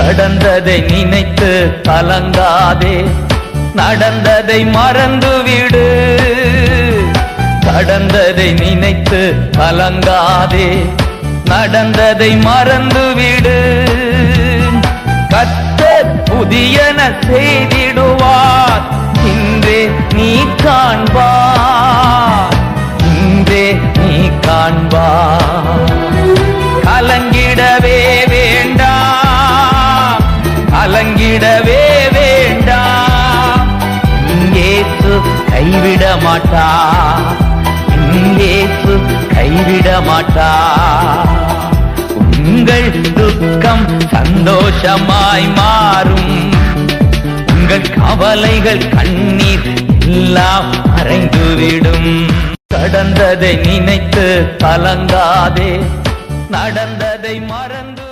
கடந்ததை நினைத்து கலங்காதே. நடந்ததை மறந்துவிடு. கடந்ததை நினைத்து கலங்காதே. நடந்ததை மறந்துவிடு. கத்த புதியன செய்திடுவார். இன்றே நீ காண்பார் இன்றே நீ காண்பார் கைவிட மாட்டா இயேசு கைவிட மாட்டா உங்கள் துக்கம் சந்தோஷமாய் மாறும். உங்கள் கவலைகள் கண்ணீர் எல்லாம் மறைந்துவிடும். கடந்ததை நினைத்து கலங்காதே. நடந்ததை மறந்து